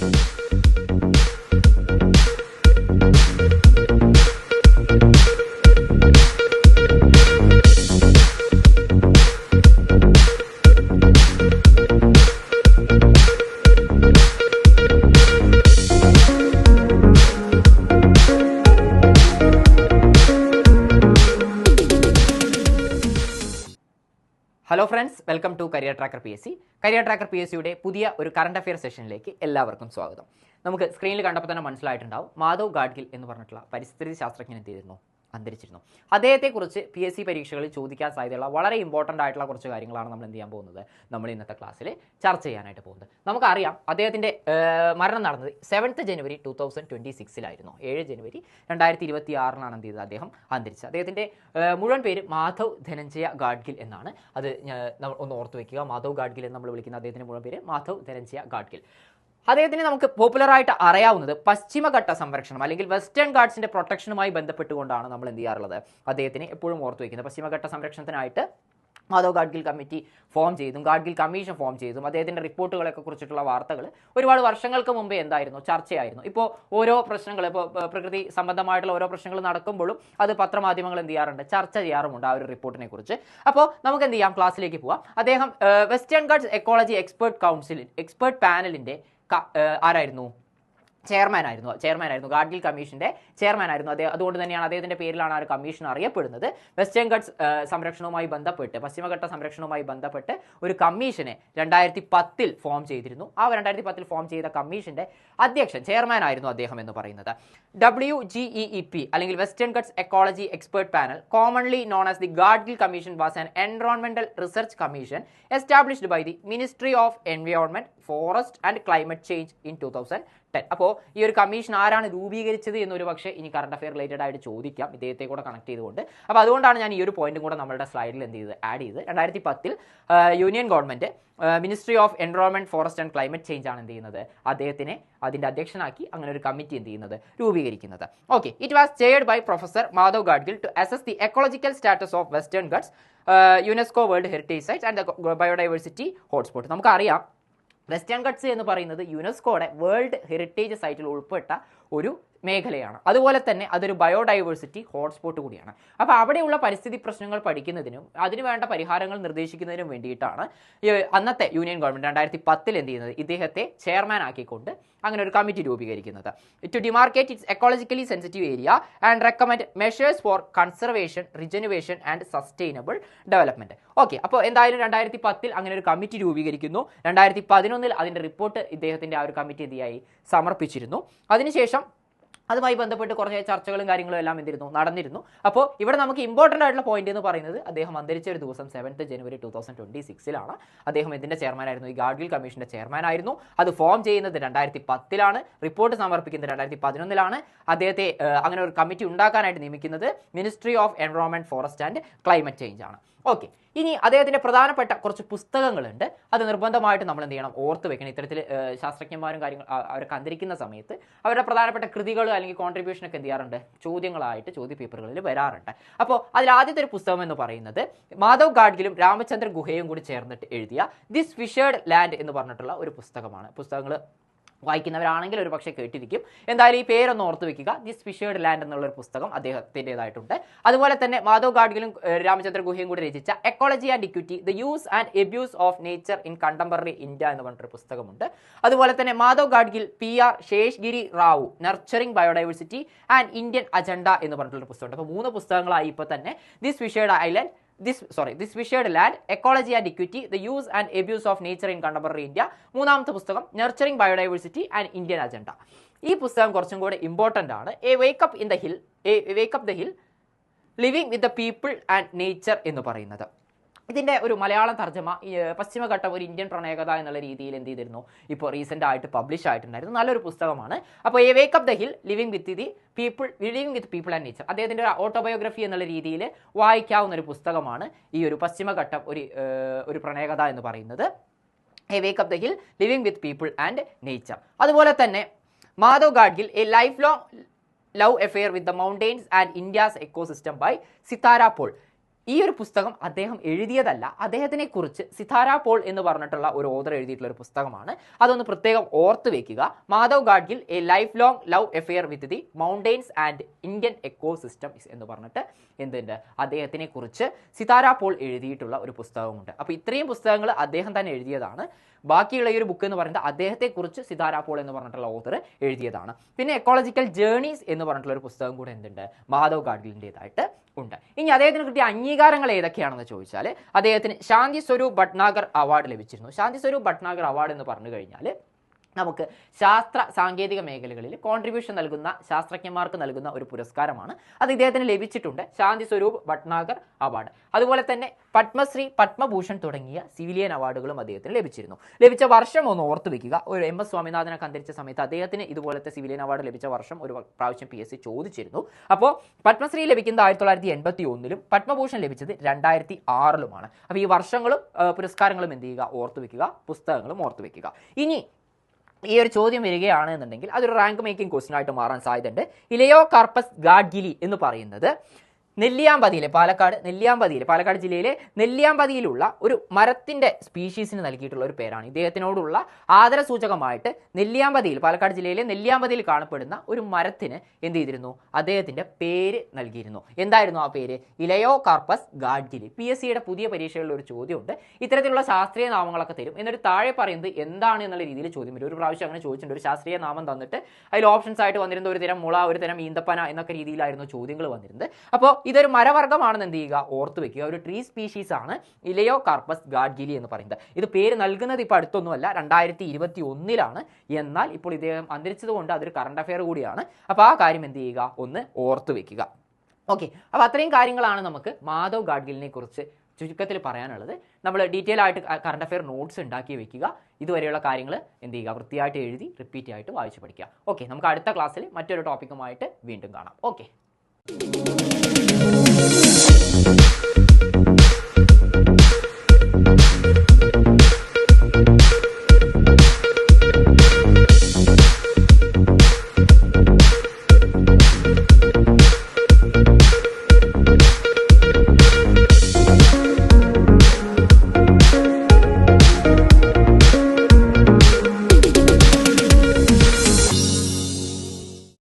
Thank you. Hello friends welcome to career tracker P S C career tracker P S സിയുടെ പുതിയ ഒരു current affair സെഷനിലേക്ക് എല്ലാവർക്കും സ്വാഗതം. നമുക്ക് സ്ക്രീനിൽ കണ്ടപ്പോൾ തന്നെ മനസ്സിലായിട്ടുണ്ടാവും. മാധവ് ഗാഡ്ഗിൽ എന്ന് പറഞ്ഞിട്ടുള്ള പരിസ്ഥിതി ശാസ്ത്രജ്ഞൻ എന്ത് ചെയ്തിരുന്നു? അന്തരിച്ചിരുന്നു. അദ്ദേഹത്തെക്കുറിച്ച് പി എസ് സി പരീക്ഷകളിൽ ചോദിക്കാൻ സാധ്യതയുള്ള വളരെ ഇമ്പോർട്ടന്റ് ആയിട്ടുള്ള കുറച്ച് കാര്യങ്ങളാണ് നമ്മൾ എന്ത് ചെയ്യാൻ പോകുന്നത്? നമ്മൾ ഇന്നത്തെ ക്ലാസ്സിൽ ചർച്ച ചെയ്യാനായിട്ട് പോകുന്നത്. നമുക്കറിയാം അദ്ദേഹത്തിന്റെ മരണം നടന്നത് seventh January two thousand twenty സിക്സിലായിരുന്നു ഏഴ് ജനുവരി രണ്ടായിരത്തി ഇരുപത്തി ആറിനാണ് എന്ത് ചെയ്തത് അദ്ദേഹം അന്തരിച്ചത്. അദ്ദേഹത്തിന്റെ മുഴുവൻ പേര് മാധവ് ധനഞ്ജയ ഗാഡ്ഗിൽ എന്നാണ്. അത് ഒന്ന് ഓർത്ത് വയ്ക്കുക മാധവ് ഗാഡ്ഗിൽ എന്ന് നമ്മൾ വിളിക്കുന്ന അദ്ദേഹത്തിന്റെ മുഴുവൻ പേര് മാധവ് ധനഞ്ജയ ഗാഡ്ഗിൽ. അദ്ദേഹത്തിന് നമുക്ക് പോപ്പുലറായിട്ട് അറിയാവുന്നത് പശ്ചിമഘട്ട സംരക്ഷണം അല്ലെങ്കിൽ വെസ്റ്റേൺ ഗാർഡ്സിന്റെ പ്രൊട്ടക്ഷനുമായി ബന്ധപ്പെട്ടുകൊണ്ടാണ് നമ്മൾ എന്ത് ചെയ്യാറുള്ളത്. അദ്ദേഹത്തിന് എപ്പോഴും ഓർത്തു വയ്ക്കുന്നത് പശ്ചിമഘട്ട സംരക്ഷണത്തിനായിട്ട് മാധവ് ഗാഡ്ഗിൽ കമ്മിറ്റി ഫോം ചെയ്തും ഗാഡ്ഗിൽ കമ്മീഷൻ ഫോം ചെയ്തും അദ്ദേഹത്തിന്റെ റിപ്പോർട്ടുകളൊക്കെ കുറിച്ചിട്ടുള്ള വാർത്തകൾ ഒരുപാട് വർഷങ്ങൾക്ക് മുമ്പേ എന്തായിരുന്നു ചർച്ചയായിരുന്നു. ഇപ്പോൾ ഓരോ പ്രശ്നങ്ങൾ ഇപ്പോൾ പ്രകൃതി സംബന്ധമായിട്ടുള്ള ഓരോ പ്രശ്നങ്ങൾ നടക്കുമ്പോഴും അത് പത്രമാധ്യമങ്ങൾ എന്ത് ചെയ്യാറുണ്ട് ചർച്ച ചെയ്യാറുമുണ്ട് ആ ഒരു റിപ്പോർട്ടിനെ കുറിച്ച്. അപ്പോൾ നമുക്ക് എന്ത് ചെയ്യാം ക്ലാസ്സിലേക്ക് പോവാം. അദ്ദേഹം western Ghats ecology expert council expert പാനലിന്റെ ആരായിരുന്നു? ചെയർമാൻ ആയിരുന്നു ചെയർമാൻ ആയിരുന്നു ഗാഡ്ഗിൽ കമ്മീഷന്റെ ചെയർമാൻ ആയിരുന്നു അദ്ദേഹം. അതുകൊണ്ട് തന്നെയാണ് അദ്ദേഹത്തിന്റെ പേരിലാണ് ആ ഒരു കമ്മീഷൻ അറിയപ്പെടുന്നത്. വെസ്റ്റേൺ ഗട്ട്സ് സംരക്ഷണവുമായി ബന്ധപ്പെട്ട് പശ്ചിമഘട്ട സംരക്ഷണവുമായി ബന്ധപ്പെട്ട് ഒരു കമ്മീഷനെ രണ്ടായിരത്തി പത്തിൽ ഫോം ചെയ്തിരുന്നു. ആ രണ്ടായിരത്തി പത്തിൽ ഫോം ചെയ്ത കമ്മീഷന്റെ അധ്യക്ഷൻ ചെയർമാൻ ആയിരുന്നു അദ്ദേഹം എന്ന് പറയുന്നത്. ഡബ്ല്യു ജി ഇ പി അല്ലെങ്കിൽ western Ghats ecology expert panel commonly known as the Gadgil commission was an environmental research commission established by the ministry of environment forest and climate change in two thousand ten അപ്പോൾ ഈ ഒരു commission ആരാണ് രൂപീകരിച്ചത് എന്നൊരു പക്ഷേ ഇനി current affair related ആയിട്ട് ചോദിക്കാം. ഇദ്ദേഹത്തെ കൂടെ കണക്ട് ചെയ്തുകൊണ്ട്. അപ്പോൾ അതുകൊണ്ടാണ് ഞാൻ ഈ ഒരു പോയിന്റും കൂടെ നമ്മുടെ സ്ലൈഡിൽ എന്ത് ചെയ്ത് ആഡ് ചെയ്ത് രണ്ടായിരത്തി പത്തിൽ union government ministry of environment forest and climate change ആണ് എന്ത് ചെയ്യുന്നത്? അദ്ദേഹത്തിനെ അതിന്റെ അധ്യക്ഷനാക്കി അങ്ങനെ ഒരു കമ്മിറ്റി എന്ത് ചെയ്യുന്നത്? രൂപീകരിക്കുന്നത്. Okay it was chaired by professor Madhav Gadgil to assess the ecological status of Western Ghats UNESCO world heritage sites and biodiversity hotspot നമുക്കറിയാം വെസ്റ്റേൺ ഗട്ട്സ് എന്ന് പറയുന്നത് യുനെസ്കോയുടെ വേൾഡ് ഹെറിറ്റേജ് സൈറ്റിൽ ഉൾപ്പെട്ട ഒരു മേഖലയാണ്. അതുപോലെ തന്നെ അതൊരു ബയോഡൈവേഴ്സിറ്റി ഹോട്ട്സ്പോട്ട് കൂടിയാണ്. അപ്പോൾ അവിടെയുള്ള പരിസ്ഥിതി പ്രശ്നങ്ങൾ പഠിക്കുന്നതിനും അതിന് വേണ്ട പരിഹാരങ്ങൾ നിർദ്ദേശിക്കുന്നതിനും വേണ്ടിയിട്ടാണ് അന്നത്തെ യൂണിയൻ ഗവൺമെന്റ് രണ്ടായിരത്തി പത്തിൽ എന്ത് ചെയ്യുന്നത്? ഇദ്ദേഹത്തെ ചെയർമാൻ ആക്കിക്കൊണ്ട് അങ്ങനെ ഒരു കമ്മിറ്റി രൂപീകരിക്കുന്നത്. To demarcate its ecologically sensitive area and recommend measures for conservation rejuvenation and sustainable development okay അപ്പോൾ എന്തായാലും രണ്ടായിരത്തി പത്തിൽ അങ്ങനെ ഒരു കമ്മിറ്റി രൂപീകരിക്കുന്നു. രണ്ടായിരത്തി പതിനൊന്നിൽ അതിന്റെ റിപ്പോർട്ട് ഇദ്ദേഹത്തിന്റെ ആ ഒരു കമ്മിറ്റി എന്തിയായി സമർപ്പിച്ചിരുന്നു. അതിനുശേഷം അതുമായി ബന്ധപ്പെട്ട് കുറച്ച് ചർച്ചകളും കാര്യങ്ങളും എല്ലാം എന്തിരുന്നു? നടന്നിരുന്നു. അപ്പോൾ ഇവിടെ നമുക്ക് ഇമ്പോർട്ടന്റ് ആയിട്ടുള്ള പോയിന്റ് എന്ന് പറയുന്നത് അദ്ദേഹം അന്തരിച്ച ഒരു ദിവസം seventh January two thousand twenty സിക്സിലാണ് അദ്ദേഹം ഇതിന്റെ ചെയർമാനായിരുന്നു ഈ ഗാഡ്ഗിൽ കമ്മീഷന്റെ ചെയർമാനായിരുന്നു അത് ഫോം ചെയ്യുന്നത് രണ്ടായിരത്തി പത്തിലാണ് റിപ്പോർട്ട് സമർപ്പിക്കുന്നത് രണ്ടായിരത്തി പതിനൊന്നിലാണ് അദ്ദേഹത്തെ അങ്ങനെ ഒരു കമ്മിറ്റി ഉണ്ടാക്കാനായിട്ട് നിയമിക്കുന്നത് ministry of environment forest and climate change ആണ്. ഓക്കെ ഇനി അദ്ദേഹത്തിന്റെ പ്രധാനപ്പെട്ട കുറച്ച് പുസ്തകങ്ങളുണ്ട്. അത് നിർബന്ധമായിട്ട് നമ്മൾ എന്ത് ചെയ്യണം? ഓർത്ത് വെക്കണം. ഇത്തരത്തിൽ ശാസ്ത്രജ്ഞന്മാരും കാര്യങ്ങൾ അവരൊക്കെ അന്തരിക്കുന്ന സമയത്ത് അവരുടെ പ്രധാനപ്പെട്ട കൃതികൾ അല്ലെങ്കിൽ കോൺട്രിബ്യൂഷനൊക്കെ എന്ത് ചെയ്യാറുണ്ട്? ചോദ്യങ്ങളായിട്ട് ചോദ്യ പേപ്പറുകളിൽ വരാറുണ്ട്. അപ്പോൾ അതിൽ ആദ്യത്തെ ഒരു പുസ്തകം എന്ന് പറയുന്നത് മാധവ് ഗാഡ്ഗിലും രാമചന്ദ്രൻ ഗുഹയും കൂടി ചേർന്നിട്ട് എഴുതിയ ദിസ് ഫിഷേർഡ് ലാൻഡ് എന്ന് പറഞ്ഞിട്ടുള്ള ഒരു പുസ്തകമാണ്. പുസ്തകങ്ങൾ വായിക്കുന്നവരാണെങ്കിൽ ഒരു പക്ഷേ കേട്ടിരിക്കും. എന്തായാലും ഈ പേരൊന്ന് ഓർത്ത് വെക്കുക. ദിസ് സ്പിഷേഡ് ലാൻഡ് എന്നുള്ളൊരു പുസ്തകം അദ്ദേഹത്തിന്റെതായിട്ടുണ്ട്. അതുപോലെ തന്നെ മാധവ് ഗാഡ്ഗിലും രാമചന്ദ്ര ഗുഹയും കൂടി രചിച്ച ecology and equity the use and abuse of nature in contemporary India എന്ന് പറഞ്ഞിട്ടൊരു പുസ്തകമുണ്ട്. അതുപോലെ തന്നെ Madhav Gadgil P R Seshagiri Rao nurturing biodiversity and Indian agenda എന്ന് പറഞ്ഞിട്ടുള്ള പുസ്തകമുണ്ട്. അപ്പോൾ മൂന്ന് പുസ്തകങ്ങളായി ഇപ്പോൾ തന്നെ this fissured island this sorry this fissured land ecology and equity the use and abuse of nature in contemporary India മൂന്നാമത്തെ പുസ്തകം nurturing biodiversity and Indian agenda ഈ പുസ്തകം കുറച്ചും കൂടെ ഇമ്പോർട്ടന്റ് ആണ്. A walk up in the hill a walk up the hill living with the people and nature എന്ന് പറയുന്നത്. ഇതിന്റെ ഒരു മലയാളം തർജമ പശ്ചിമഘട്ടം ഒരു ഇന്ത്യൻ പ്രണയകഥ എന്നുള്ള രീതിയിൽ എന്ത് ചെയ്തിരുന്നു? ഇപ്പോൾ റീസെന്റ് ആയിട്ട് പബ്ലിഷ് ആയിട്ടുണ്ടായിരുന്നു. നല്ലൊരു പുസ്തകമാണ്. അപ്പോൾ a walk up the hill living with the people living with people and nature അദ്ദേഹത്തിന്റെ ഒരു ഓട്ടോബയോഗ്രഫി എന്നുള്ള രീതിയിൽ വായിക്കാവുന്ന ഒരു പുസ്തകമാണ് ഈ ഒരു പശ്ചിമഘട്ടം ഒരു ഒരു പ്രണയകഥ എന്ന് പറയുന്നത്. A walk up the hill living with people and nature അതുപോലെ തന്നെ Madhav Gadgil a life long love affair with the mountains and India's ecosystem by Sithara Paul ഈ ഒരു പുസ്തകം അദ്ദേഹം എഴുതിയതല്ല. അദ്ദേഹത്തിനെ കുറിച്ച് സിതാര പോൾ എന്ന് പറഞ്ഞിട്ടുള്ള ഒരു ഓതർ എഴുതിയിട്ടുള്ള ഒരു പുസ്തകമാണ്. അതൊന്ന് പ്രത്യേകം ഓർത്ത് വെക്കുക. Madhav Gadgil a life long love affair with the mountains and Indian ecosystems എന്ന് പറഞ്ഞിട്ട് എന്തുണ്ട്? അദ്ദേഹത്തിനെ കുറിച്ച് സിതാര പോൾ എഴുതിയിട്ടുള്ള ഒരു പുസ്തകമുണ്ട്. അപ്പോൾ ഇത്രയും പുസ്തകങ്ങൾ അദ്ദേഹം തന്നെ എഴുതിയതാണ്. ബാക്കിയുള്ള ഈ ഒരു ബുക്ക് എന്ന് പറയുന്നത് അദ്ദേഹത്തെക്കുറിച്ച് സിതാര പോൾ എന്ന് പറഞ്ഞിട്ടുള്ള ഓതർ എഴുതിയതാണ്. പിന്നെ എക്കോളജിക്കൽ ജേണീസ് എന്ന് പറഞ്ഞിട്ടുള്ള ഒരു പുസ്തകം കൂടെ എന്തുണ്ട്? മാധവ് ഗാഡ്ഗിലിന്റെതായിട്ട്. ഉണ്ട്. ഇനി അദ്ദേഹത്തിന് കിട്ടിയ അംഗീകാരങ്ങൾ ഏതൊക്കെയാണെന്ന് ചോദിച്ചാൽ അദ്ദേഹത്തിന് ശാന്തി സ്വരൂപ് ഭട്നാഗർ അവാർഡ് ലഭിച്ചിരുന്നു. ശാന്തി സ്വരൂപ് ഭട്നാഗർ അവാർഡ് എന്ന് പറഞ്ഞു കഴിഞ്ഞാൽ നമുക്ക് ശാസ്ത്ര സാങ്കേതിക മേഖലകളിൽ കോൺട്രിബ്യൂഷൻ നൽകുന്ന ശാസ്ത്രജ്ഞന്മാർക്ക് നൽകുന്ന ഒരു പുരസ്കാരമാണ്. അത് ഇദ്ദേഹത്തിന് ലഭിച്ചിട്ടുണ്ട്. ശാന്തി സ്വരൂപ് ഭട്നാഗർ അവാർഡ്. അതുപോലെ തന്നെ പത്മശ്രീ പത്മഭൂഷൺ തുടങ്ങിയ സിവിലിയൻ അവാർഡുകളും അദ്ദേഹത്തിന് ലഭിച്ചിരുന്നു. ലഭിച്ച വർഷം ഒന്ന് ഓർത്തു വെക്കുക. ഒരു എം എസ് സ്വാമിനാഥനൊക്കെ അന്തരിച്ച സമയത്ത് അദ്ദേഹത്തിന് ഇതുപോലത്തെ സിവിലിയൻ അവാർഡ് ലഭിച്ച വർഷം ഒരു പ്രാവശ്യം പി എസ് സി ചോദിച്ചിരുന്നു. അപ്പോൾ പത്മശ്രീ ലഭിക്കുന്നത് ആയിരത്തി തൊള്ളായിരത്തി എൺപത്തി ഒന്നിലും പത്മഭൂഷൺ ലഭിച്ചത് രണ്ടായിരത്തി ആറിലുമാണ് അപ്പോൾ ഈ വർഷങ്ങളും പുരസ്കാരങ്ങളും എന്ത് ചെയ്യുക? ഓർത്ത് വെക്കുക. പുസ്തകങ്ങളും ഓർത്തു വെക്കുക. ഇനി ഈ ഒരു ചോദ്യം വരികയാണ് എന്നുണ്ടെങ്കിൽ അതൊരു റാങ്ക് മേക്കിംഗ് ക്വസ്റ്റൻ ആയിട്ട് മാറാൻ സാധ്യതയുണ്ട്. ഇലയോ കാർപ്പസ് ഗാഡ്ഗിലി എന്ന് പറയുന്നത് നെല്ലിയാമ്പതിയിലെ പാലക്കാട് നെല്ലിയാമ്പതിയിലെ പാലക്കാട് ജില്ലയിലെ നെല്ലിയാമ്പതിയിലുള്ള ഒരു മരത്തിന്റെ സ്പീഷീസിന് നൽകിയിട്ടുള്ള ഒരു പേരാണ്. ഇദ്ദേഹത്തിനോടുള്ള ആദരസൂചകമായിട്ട് നെല്ലിയാമ്പതിയിൽ പാലക്കാട് ജില്ലയിലെ നെല്ലിയാമ്പതിയിൽ കാണപ്പെടുന്ന ഒരു മരത്തിന് എന്ത് ചെയ്തിരുന്നു? അദ്ദേഹത്തിന്റെ പേര് നൽകിയിരുന്നു. എന്തായിരുന്നു ആ പേര്? ഇലയോ കാർപ്പസ് ഗാഡ്ഗിലി. പി എസ് സിയുടെ പുതിയ പരീക്ഷകളിൽ ഒരു ചോദ്യമുണ്ട്. ഇത്തരത്തിലുള്ള ശാസ്ത്രീയ നാമങ്ങളൊക്കെ തരും. എന്നിട്ട് താഴെ പറയുന്നത് എന്താണ് എന്നുള്ള രീതിയിൽ ചോദ്യം വരും. ഒരു പ്രാവശ്യം അങ്ങനെ ചോദിച്ചിട്ടുണ്ട്. ഒരു ശാസ്ത്രീയ നാമം തന്നിട്ട് അതിൽ ഓപ്ഷൻസ് ആയിട്ട് വന്നിരുന്ന ഒരു തരം മുള ഒരു തരം ഈന്തപ്പന എന്നൊക്കെ രീതിയിലായിരുന്നു ചോദ്യങ്ങൾ വന്നിരുന്നത്. അപ്പോൾ ഇതൊരു മരവർഗമാണെന്ന് എന്ത് ചെയ്യുക? ഓർത്ത് വെക്കുക. ഒരു ട്രീ സ്പീഷീസ് ആണ് ഇലയോ കാർപ്പസ് ഗാഡ്ഗിലി എന്ന് പറയുന്നത്. ഇത് പേര് നൽകുന്നത് ഇപ്പോൾ അടുത്തൊന്നുമല്ല രണ്ടായിരത്തി ഇരുപത്തി ഒന്നിലാണ് എന്നാൽ ഇപ്പോൾ ഇദ്ദേഹം അന്തരിച്ചതുകൊണ്ട് അതൊരു കറണ്ട് അഫെയർ കൂടിയാണ്. അപ്പോൾ ആ കാര്യം എന്ത് ചെയ്യുക? ഒന്ന് ഓർത്ത് വെക്കുക. ഓക്കെ അപ്പോൾ അത്രയും കാര്യങ്ങളാണ് നമുക്ക് മാധവ് ഗാഡ്ഗിലിനെ കുറിച്ച് ചുരുക്കത്തിൽ പറയാനുള്ളത്. നമ്മൾ ഡീറ്റെയിൽ ആയിട്ട് കറണ്ട് അഫെയർ നോട്ട്സ് ഉണ്ടാക്കി വെക്കുക. ഇതുവരെയുള്ള കാര്യങ്ങൾ എന്ത് ചെയ്യുക? വൃത്തിയായിട്ട് എഴുതി റിപ്പീറ്റ് ആയിട്ട് വായിച്ച് പഠിക്കുക. ഓക്കെ നമുക്ക് അടുത്ത ക്ലാസ്സിൽ മറ്റൊരു ടോപ്പിക്കുമായിട്ട് വീണ്ടും കാണാം. Okay Música